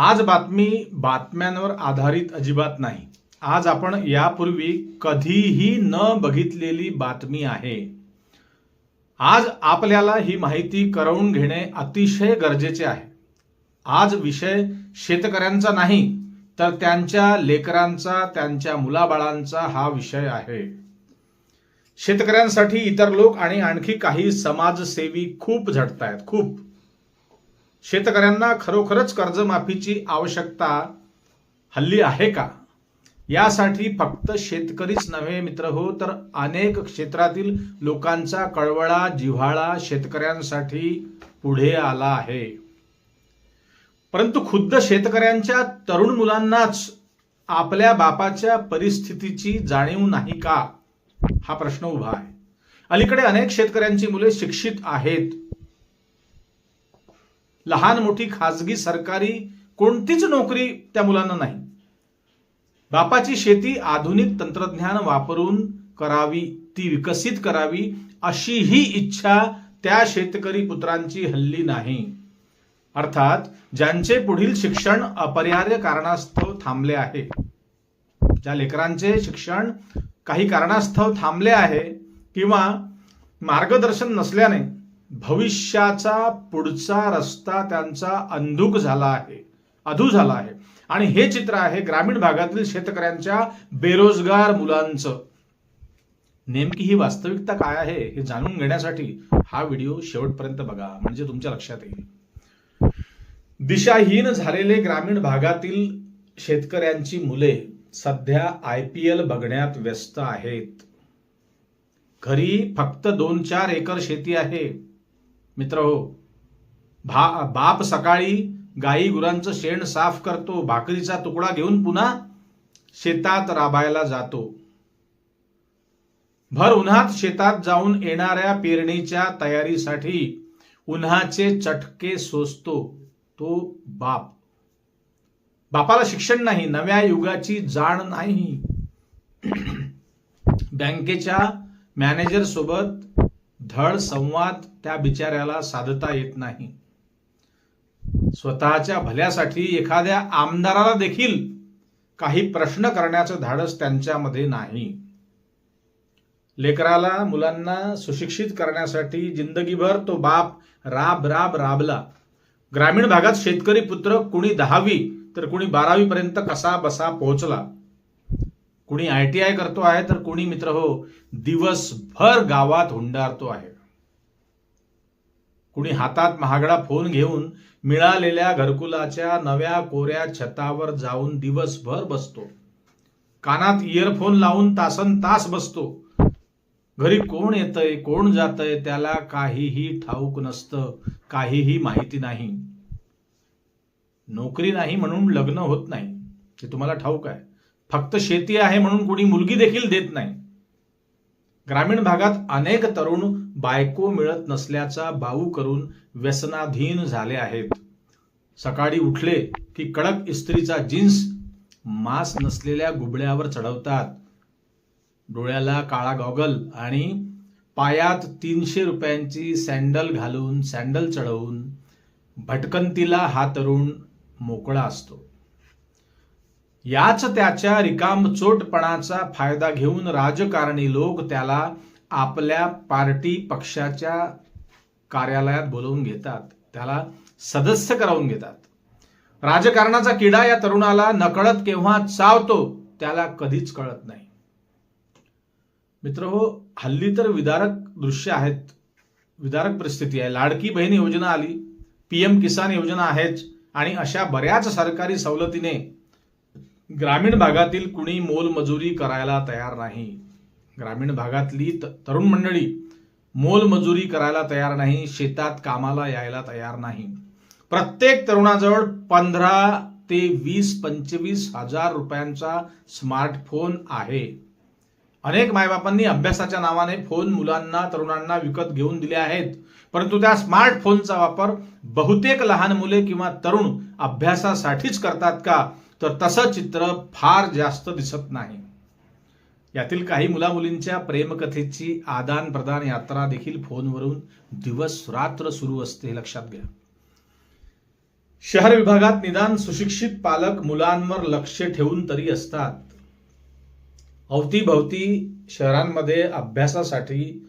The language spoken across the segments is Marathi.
आज बातमी बातम्यांवर आधारित अजिबात नाही. आज आपण यापूर्वी कधीही न बघितलेली बातमी आहे. आज आपल्याला ही माहिती करवून घेणे अतिशय गरजेचे आहे. आज विषय शेतकऱ्यांचा नाही तर त्यांच्या लेकरांचा त्यांच्या मुलाबाळांचा हा विषय आहे. शेतकऱ्यांसाठी इतर लोक आणि आणखी काही समाजसेवी खूप झटतायत खूप. शेतकऱ्यांना खरोखरच कर्जमाफीची आवश्यकता हल्ली आहे का? यासाठी फक्त शेतकरीच नव्हे मित्र हो तर अनेक क्षेत्रातील लोकांचा कळवळा जिव्हाळा शेतकऱ्यांसाठी पुढे आला आहे. परंतु खुद्द शेतकऱ्यांच्या तरुण मुलांनाच आपल्या बापाच्या परिस्थितीची जाणीव नाही का? हा प्रश्न उभा आहे. अलीकडे अनेक शेतकऱ्यांची मुले शिक्षित आहेत. लहान मोठी खाजगी सरकारी कोणतीच नोकरी त्या मुलांना नाही. बापाची शेती आधुनिक तंत्रज्ञान वापरून करावी ती विकसित करावी अशी ही इच्छा त्या शेतकरी पुत्रांची हल्ली नाही. अर्थात ज्यांचे पुढील शिक्षण अपरिहार्य कारणास्तव थांबले आहे ज्या लेकरांचे शिक्षण काही कारणास्तव थांबले आहे किंवा मार्गदर्शन नसल्याने भविष्याचा पुढचा रस्ता त्यांचा अंधुक झाला आहे अधू झाला आहे. आणि हे चित्र आहे ग्रामीण भागातील शेतकऱ्यांच्या बेरोजगार मुलांचं. नेमकी ही वास्तविकता काय आहे हे जाणून घेण्यासाठी हा व्हिडिओ शेवटपर्यंत बघा म्हणजे तुमच्या लक्षात येईल. दिशाहीन झालेले ग्रामीण भागातील शेतकऱ्यांची मुले सध्या आय पी एल बघण्यात व्यस्त आहेत. घरी फक्त दोन चार एकर शेती आहे. मित्र हो भा बाप सकाळी गाई गुरांचं शेण साफ करतो भाकरीचा तुकडा घेऊन पुन्हा शेतात राबायला जातो. भर उन्हात शेतात जाऊन येणाऱ्या पेरणीच्या तयारीसाठी उन्हाचे चटके सोसतो तो बाप. बापाला शिक्षण नाही नव्या युगाची जाण नाही. बँकेच्या मॅनेजर सोबत धड संवाद त्या बिचाऱ्याला साधता येत नाही. स्वतःच्या भल्यासाठी एखाद्या आमदाराला देखील काही प्रश्न करण्याचं धाडस त्यांच्यामध्ये नाही. लेकराला मुलांना सुशिक्षित करण्यासाठी जिंदगीभर तो बाप राब राब राबला. ग्रामीण भागात शेतकरी पुत्र कुणी दहावी तर कुणी बारावी पर्यंत कसा बसा पोहोचला. कुणी आय टी आय करतो आहे तर कुणी मित्र हो दिवसभर गावात हुंडारतो आहे. कुणी हातात महागडा फोन घेऊन मिळालेल्या घरकुलाच्या नव्या कोऱ्या छतावर जाऊन दिवसभर बसतो. कानात इयरफोन लावून तासन तास बसतो. घरी कोण येतंय कोण जातंय त्याला काहीही ठाऊक नसतं काहीही माहिती नाही. नोकरी नाही म्हणून लग्न होत नाही. हे तुम्हाला ठाऊक आहे. फक्त शेती आहे म्हणून कुणी मुलगी देखील देत नाही. ग्रामीण भागात अनेक तरुण बायको मिळत नसल्याचा बाऊ करून व्यसनाधीन झाले आहेत. सकाळी उठले की कडक इस्त्रीचा जीन्स मास नसलेल्या गुबळ्यावर चढवतात. डोळ्याला काळा गॉगल आणि पायात तीनशे रुपयांची सँडल घालून सँडल चढवून भटकंतीला हा तरुण मोकळा असतो. याच त्याच्या रिकामचोटपणाचा फायदा घेऊन राजकारणी लोक त्याला आपल्या पार्टी पक्षाच्या कार्यालयात बोलवून घेतात. त्याला सदस्य करावून घेतात. राजकारणाचा किडा या तरुणाला नकळत केव्हा चावतो त्याला कधीच कळत नाही. मित्र हो हल्ली तर विदारक दृश्य आहेत. विदारक परिस्थिती आहे. लाडकी बहीण योजना आली पीएम किसान योजना आहेच आणि अशा बऱ्याच सरकारी सवलतीने ग्रामीण भागातील कुणी मोलमजुरी करायला तयार नाही. ग्रामीण भागातली तरुण मंडळी मोलमजुरी करायला तयार नाही शेतात कामाला यायला तयार नाही. प्रत्येक तरुणाजवळ पंधरा ते वीस पंचवीस हजार रुपयांचा स्मार्टफोन आहे. अनेक मायबापांनी अभ्यासाच्या नावाने फोन मुलांना तरुणांना विकत घेऊन दिले आहेत. परंतु त्या स्मार्टफोनचा वापर बहुतेक लहान मुले किंवा तरुण अभ्यासासाठीच करतात का? तर तसं चित्र फार जास्त दिसत नाही. यातील काही मुलामुलींच्या प्रेमकथेची आदान प्रदान यात्रा देखील फोनवरून दिवस रात्र सुरू असते हे लक्षात घ्या. शहर विभागात निदान सुशिक्षित पालक मुलांवर लक्ष ठेवून तरी असतात. अवतीभवती शहरांमध्ये अभ्यासासाठी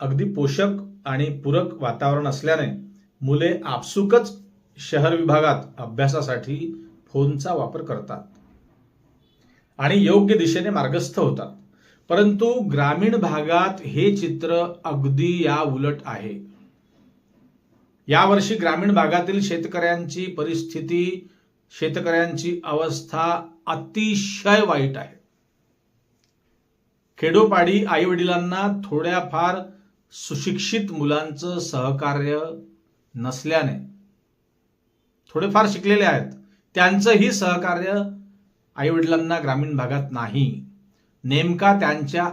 अगदी पोषक आणि पूरक वातावरण असल्याने मुले आपसुकच शहर विभागात अभ्यासासाठी फोनचा वापर करतात. आणि योग्य दिशेने मार्गस्थ होतात. परंतु ग्रामीण भागात हे चित्र अगदी या उलट आहे. यावर्षी ग्रामीण भागातील शेतकऱ्यांची परिस्थिती शेतकऱ्यांची अवस्था अतिशय वाईट आहे. खेडोपाडी आई वडिलांना थोड्याफार सुशिक्षित मुलांचं सहकार्य नसल्याने थोडेफार शिकलेले आहेत. त्यांचंही सहकार्य आईवडिलांना ग्रामीण भागात नाही. नेमका त्यांच्या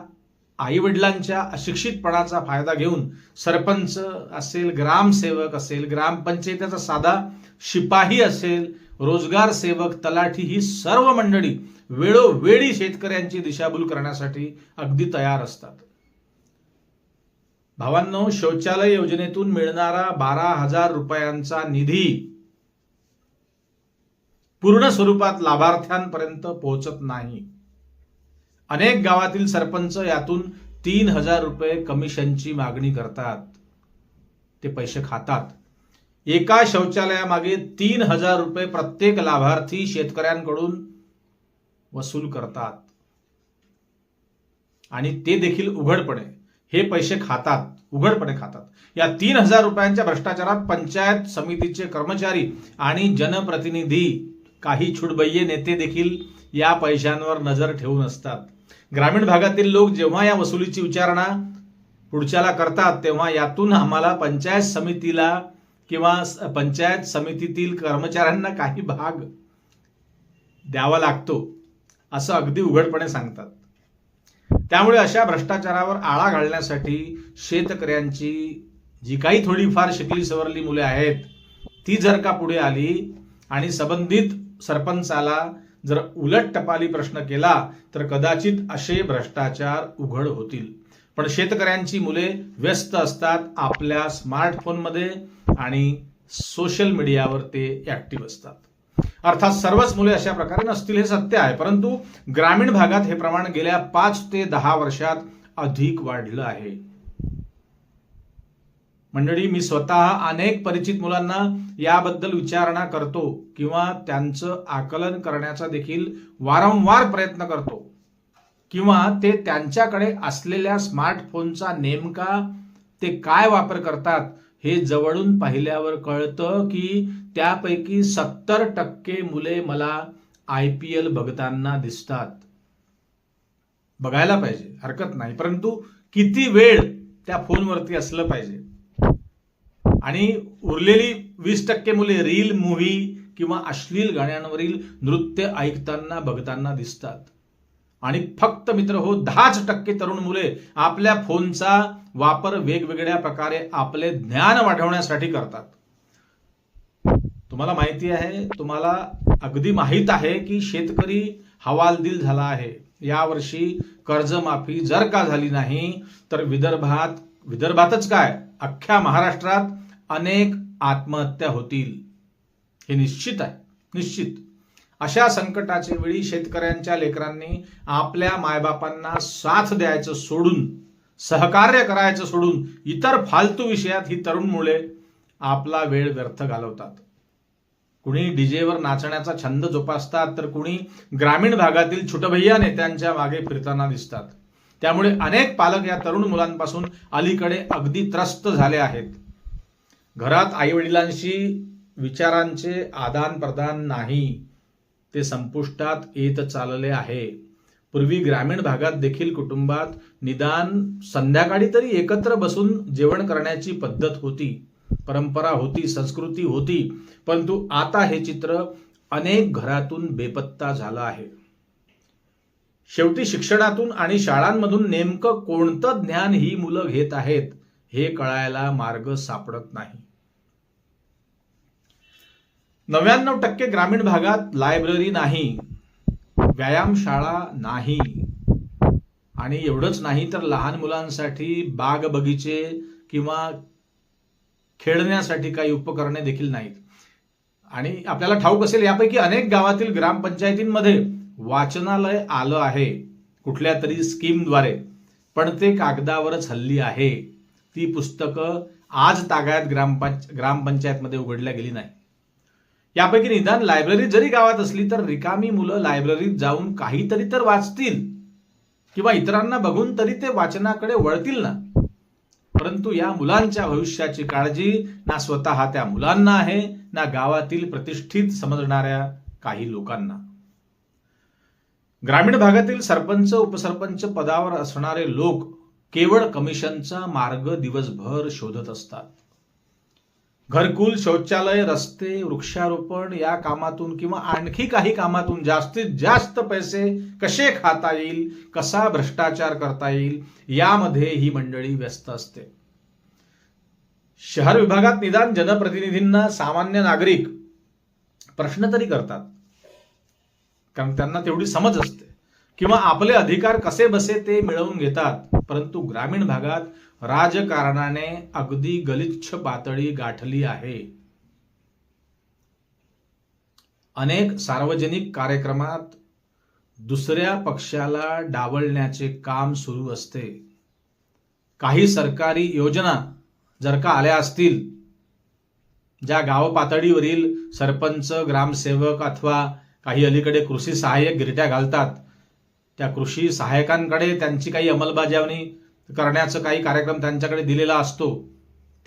आईवडिलांच्या अशिक्षितपणाचा फायदा घेऊन सरपंच असेल ग्रामसेवक असेल ग्रामपंचायतीचा साधा शिपाही असेल रोजगार सेवक तलाठी ही सर्व मंडळी वेळोवेळी शेतकऱ्यांची दिशाभूल करण्यासाठी अगदी तयार असतात. भावांनो शौचालय योजनेतून मिळणारा बारा हजार रुपयांचा निधी पूर्ण स्वरूपात लाभार्थ्यांपर्यंत पोहोचत नाही. अनेक गावातील सरपंच यातून तीन हजार रुपये कमिशनची मागणी करतात. ते पैसे खातात. एका शौचालयामागे तीन हजार रुपये प्रत्येक लाभार्थी शेतकऱ्यांकडून वसूल करतात. आणि ते देखील उघडपणे हे पैसे खातात उघडपणे खातात. या तीन हजार रुपयांच्या भ्रष्टाचारात पंचायत समितीचे कर्मचारी आणि जनप्रतिनिधी काही छुडबैये नेते देखील या पैशांवर नजर ठेवून असतात. ग्रामीण भागातील लोक जेव्हा या वसुलीची विचारणा पुढच्याला करतात तेव्हा यातून आम्हाला पंचायत समितीला किंवा पंचायत समितीतील कर्मचाऱ्यांना काही भाग द्यावा लागतो असं अगदी उघडपणे सांगतात. त्यामुळे अशा भ्रष्टाचारावर आळा घालण्यासाठी शेतकऱ्यांची जी काही थोडीफार शिकली सवरली मुले आहेत ती जर का पुढे आली आणि संबंधित सरपंचाला जर उलट टपाली प्रश्न केला तर कदाचित असे भ्रष्टाचार उघड होतील. पण शेतकऱ्यांची मुले व्यस्त असतात आपल्या स्मार्टफोनमध्ये आणि सोशल मीडियावर ते ऍक्टिव्ह असतात. अर्थात सर्वच मुले अशा प्रकारे नसतील हे सत्य आहे परंतु ग्रामीण भागात हे प्रमाण गेल्या पाच ते दहा वर्षात अधिक वाढलं आहे. मंडळी मी स्वतः अनेक परिचित मुलांना याबद्दल विचारणा करतो किंवा त्यांचं आकलन करण्याचा देखील वारंवार प्रयत्न करतो किंवा ते त्यांच्याकडे असलेल्या स्मार्टफोनचा नेमका ते काय वापर करतात हे जवळून पाहिल्यावर कळतं की त्यापैकी सत्तर टक्के मुले मला आय पी एल बघताना दिसतात. बघायला पाहिजे हरकत नाही. परंतु किती वेळ त्या फोनवरती असलं पाहिजे? आणि उरलेली वीस टक्के मुले रील मूव्ही किंवा अश्लील गाण्यांवरील नृत्य ऐकताना बघताना दिसतात. आणि फक्त मित्र हो दहाच टक्के तरुण मुले आपल्या फोनचा वापर वेगवेगळ्या प्रकारे आपले ज्ञान वाढवण्यासाठी करतात. तुम्हाला माहिती आहे तुम्हाला अगदी माहीत आहे की शेतकरी हवालदिल झाला आहे. यावर्षी कर्जमाफी जर का झाली नाही तर विदर्भात विदर्भातच काय? अख्ख्या महाराष्ट्रात अनेक आत्महत्या होतील. हे निश्चित आहे. निश्चित. अशा संकटाच्या वेळी शेतकऱ्यांच्या लेकरांनी आपल्या मायबापांना साथ द्यायचं सोडून सहकार्य करायचं सोडून इतर फालतू विषयात ही तरुण मुले आपला वेळ व्यर्थ घालवतात. कुणी डीजेवर नाचण्याचा छंद जोपासतात तर कुणी ग्रामीण भागातील छुटभैया नेत्यांच्या मागे फिरताना दिसतात. त्यामुळे अनेक पालक या तरुण मुलांपासून अलीकडे अगदी त्रस्त झाले आहेत. घरात आई वडिलांशी विचारांचे आदान प्रदान नाही ते संपुष्टात येत चालले आहे. पूर्वी ग्रामीण भागात देखील कुटुंबात निदान संध्याकाळी तरी एकत्र बसून जेवण करण्याची पद्धत होती परंपरा होती संस्कृती होती परंतु आता हे चित्र अनेक घरातून बेपत्ता झालं आहे. शेवटी शिक्षणातून आणि शाळांमधून नेमकं कोणतं ज्ञान ही मुलं घेत आहेत हे कळायला मार्ग सापडत नाही. नव्याण्णव टक्के ग्रामीण भागात लायब्ररी नाही व्यायामशाळा नाही. आणि एवढंच नाही तर लहान मुलांसाठी बाग बगीचे किंवा खेळण्यासाठी काही उपकरणे देखील नाहीत. आणि आपल्याला ठाऊक असेल यापैकी अनेक गावातील ग्रामपंचायतींमध्ये वाचनालय आलं आहे कुठल्या तरी स्कीमद्वारे. पण ते कागदावरच हल्ली आहे. ती पुस्तकं आज तागायत ग्रामपंच ग्रामपंचायतमध्ये उघडल्या गेली नाही यापैकी निदान लायब्ररी जरी गावात असली तर रिकामी मुलं लायब्ररीत जाऊन काहीतरी तर वाचतील. किंवा इतरांना बघून तरी ते वाचनाकडे वळतील ना. परंतु या मुलांच्या भविष्याची काळजी ना स्वतः त्या मुलांना आहे ना गावातील प्रतिष्ठित समजणाऱ्या काही लोकांना. ग्रामीण भागातील सरपंच उपसरपंच पदावर असणारे लोक केवळ कमिशनचा मार्ग दिवसभर शोधत असतात. घरकुल शौचालय रस्ते वृक्षारोपण या कामातून किंवा आणखी काही कामातून जास्तीत जास्त पैसे कसे खाता येईल कसा भ्रष्टाचार करता येईल यामध्ये ही मंडळी व्यस्त असते. शहर विभागात निदान जनप्रतिनिधींना सामान्य नागरिक प्रश्न तरी करतात. कारण त्यांना तेवढी समज असते. किंवा आपले अधिकार कसे बसे ते मिळवून घेतात. परंतु ग्रामीण भागात राजकारणाने अगदी गलिच्छ पातळी गाठली आहे. अनेक सार्वजनिक कार्यक्रमात दुसऱ्या पक्षाला डावलण्याचे काम सुरू असते. काही सरकारी योजना जर का आल्या असतील ज्या गाव पातळीवरील सरपंच ग्रामसेवक अथवा काही अलीकडे कृषी सहाय्यक गिरट्या घालतात त्या कृषी सहाय्यकांकडे त्यांची काही अंमलबजावणी करण्याचं काही कार्यक्रम त्यांच्याकडे दिलेला असतो.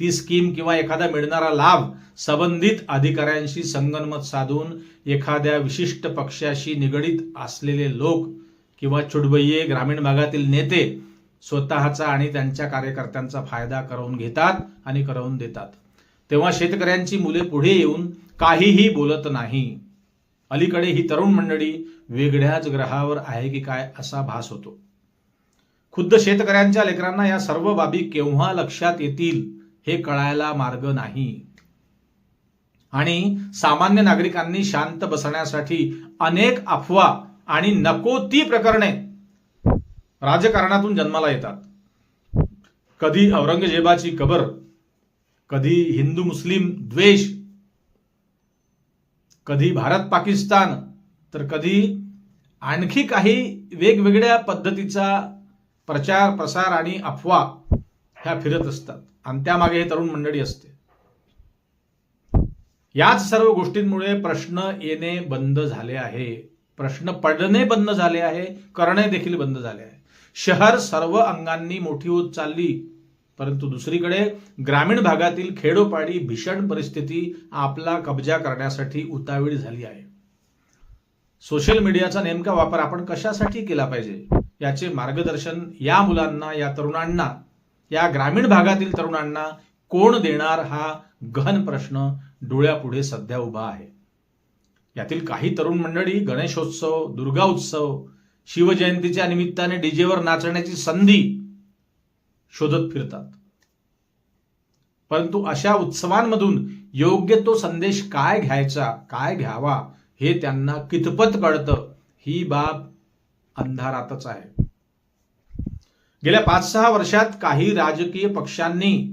ती स्कीम किंवा एखादा मिळणारा लाभ संबंधित अधिकाऱ्यांशी संगनमत साधून एखाद्या विशिष्ट पक्षाशी निगडीत असलेले लोक किंवा चुडबैये ग्रामीण भागातील नेते स्वतःचा आणि त्यांच्या कार्यकर्त्यांचा फायदा करवून घेतात आणि करवून देतात. तेव्हा शेतकऱ्यांची मुले पुढे येऊन काहीही बोलत नाही. अलीकडे ही तरुण मंडळी वेगळ्याच ग्रहावर आहे की काय असा भास होतो. खुद्द शेतकऱ्यांच्या लेकरांना या सर्व बाबी केव्हा लक्षात येतील हे कळायला मार्ग नाही. आणि सामान्य नागरिकांनी शांत बसण्यासाठी अनेक अफवा आणि नको ती प्रकरणे राजकारणातून जन्माला येतात. कधी औरंगजेबाची कबर कधी हिंदू मुस्लिम द्वेष कधी भारत पाकिस्तान तर कधी आणखी काही वेगवेगळ्या पद्धतीचा प्रचार प्रसार आणि अफवा ह्या फिरत असतात. आणि त्यामागे हे तरुण मंडळी असते. याच सर्व गोष्टींमुळे प्रश्न येणे बंद झाले आहे. प्रश्न पडणे बंद झाले आहे. करणे देखील बंद झाले आहे. शहर सर्व अंगांनी मोठी होत चालली. परंतु दुसरीकडे ग्रामीण भागातील खेडोपाडी भीषण परिस्थिती आपला कब्जा करण्यासाठी उतावीळ झाली आहे. सोशल मीडियाचा नेमका वापर आपण कशासाठी केला पाहिजे? याचे मार्गदर्शन या मुलांना या तरुणांना या ग्रामीण भागातील तरुणांना कोण देणार हा गहन प्रश्न डोळ्यापुढे सध्या उभा आहे. यातील काही तरुण मंडळी गणेशोत्सव दुर्गा उत्सव शिवजयंतीच्या निमित्ताने डीजेवर नाचण्याची संधी शोधत फिरतात. परंतु अशा उत्सवांमधून योग्य तो संदेश काय घ्यायचा काय घ्यावा हे त्यांना कितपत कळतं ही बाब अंधारातच आहे. गेल्या पाच सहा वर्षात काही राजकीय पक्षांनी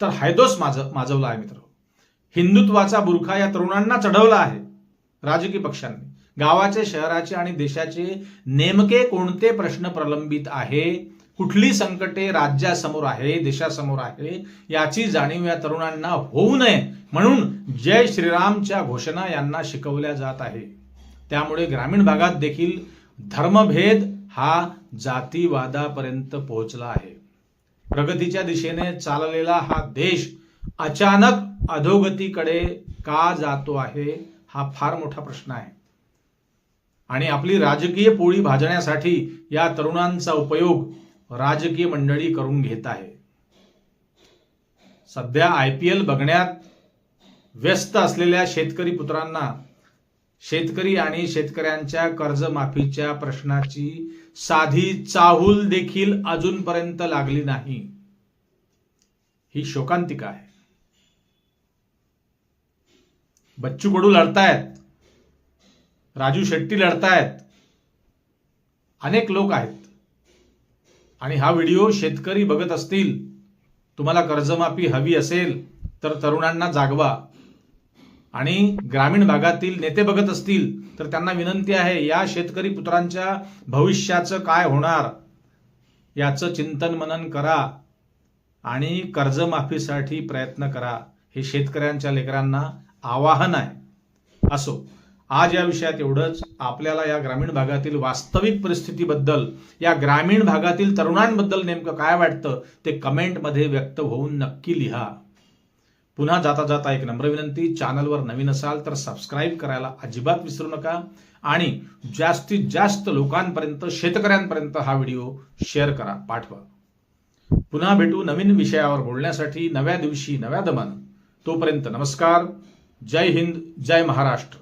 तर हायदोस माज माजवला आहे मित्र. हिंदुत्वाचा बुरखा या तरुणांना चढवला आहे राजकीय पक्षांनी. गावाचे शहराचे आणि देशाचे नेमके कोणते प्रश्न प्रलंबित आहे कुठली संकटे राज्यासमोर आहे देशासमोर आहे याची जाणीव या तरुणांना होऊ नये म्हणून जय श्रीरामच्या घोषणा यांना शिकवल्या जात आहे. त्यामुळे ग्रामीण भागात देखील धर्मभेद हा जातीवादापर्यंत पोहोचला आहे. प्रगतीच्या दिशेने चाललेला हा देश अचानक अधोगतीकडे का जातो आहे हा फार मोठा प्रश्न आहे. आणि आपली राजकीय पोळी भाजण्यासाठी या तरुणांचा उपयोग राजकीय मंडळी करून घेत आहे. सध्या आय पी एल बघण्यात व्यस्त असलेल्या शेतकरी पुत्रांना शेतकरी आणि शेतकऱ्यांच्या कर्जमाफीच्या प्रश्नाची साधी चाहूल देखील अजूनपर्यंत लागली नाही. ही शोकांतिका आहे. बच्चू कडू लढतायत. राजू शेट्टी लढतायत. अनेक लोक आहेत. आणि हा व्हिडिओ शेतकरी बघत असतील तुम्हाला कर्जमाफी हवी असेल तर तरुणांना जागवा. आणि ग्रामीण भागातील नेते बघत असतील तर त्यांना विनंती आहे या शेतकरी पुत्रांच्या भविष्याचं काय होणार? याचं चिंतन मनन करा आणि कर्जमाफीसाठी प्रयत्न करा. हे शेतकऱ्यांच्या लेकरांना आवाहन आहे. असो. आज या विषयात एवढंच. आपल्याला या ग्रामीण भागातील वास्तविक परिस्थितीबद्दल या ग्रामीण भागातील तरुणांबद्दल नेमकं काय वाटतं ते कमेंटमध्ये व्यक्त होऊन नक्की लिहा. पुन्हा जाता जाता एक नम्र विनंती चॅनलवर नवीन असाल तर सबस्क्राईब करायला अजिबात विसरू नका आणि जास्तीत जास्त लोकांपर्यंत शेतकऱ्यांपर्यंत हा व्हिडिओ शेअर करा पाठवा. पुन्हा भेटू नवीन विषयावर बोलण्यासाठी नव्या दिवशी नव्या दमन. तोपर्यंत नमस्कार. जय हिंद जय महाराष्ट्र.